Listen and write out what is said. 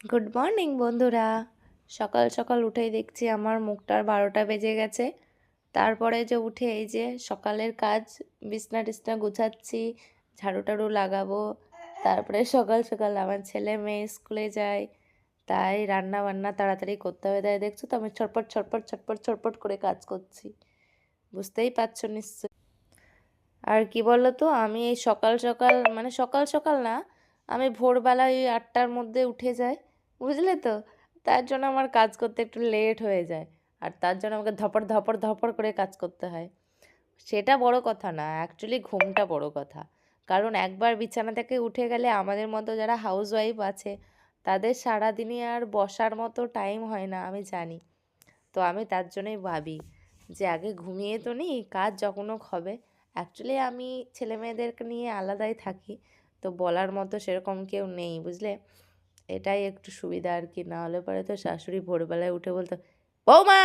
Good morning বন্ধুরা। সকাল সকাল উঠেই দেখছি আমার মুখটার বারোটা বেজে গেছে। তারপরে যে উঠে এই যে সকালের কাজ, বিছনা টিছনা গুছাচ্ছি, ঝাড়ু টাড়ু লাগাবো। তারপরে সকাল সকাল আমার ছেলে মেয়ে স্কুলে যায়। তাই রান্না বান্না তাড়াতাড়ি করতে হবে। তাই দেখছ তো আমি ছটপট ছটপট ছটপট ছটপট করে কাজ করছি। বুঝতেই পারছ নিশ্চয় আর কি বলো তো আমি এই সকাল সকাল মানে সকাল সকাল না, আমি ভোরবেলা ওই আটটার মধ্যে উঠে যাই। বুঝলে তো? তার জন্য আমার কাজ করতে একটু লেট হয়ে যায়। আর তার জন্য আমাকে ধপড় ধপড় ধপড় করে কাজ করতে হয়। সেটা বড় কথা না অ্যাকচুয়ালি ঘুমটা বড় কথা। কারণ একবার বিছানা থেকে উঠে গেলে আমাদের মতো যারা হাউস ওয়াইফ আছে, তাদের সারাদিনই আর বসার মতো টাইম হয় না, আমি জানি। তো আমি তার জন্যই ভাবি যে আগে ঘুমিয়ে তো নিই, কাজ যখন হবে। অ্যাকচুয়ালি আমি ছেলে মেয়েদেরকে নিয়ে আলাদাই থাকি, তো বলার মতো সেরকম কেউ নেই, বুঝলে? এটাই একটু সুবিধা আর কি। না হলে পরে তো শাশুড়ি ভোরবেলায় উঠে বলতো বৌমা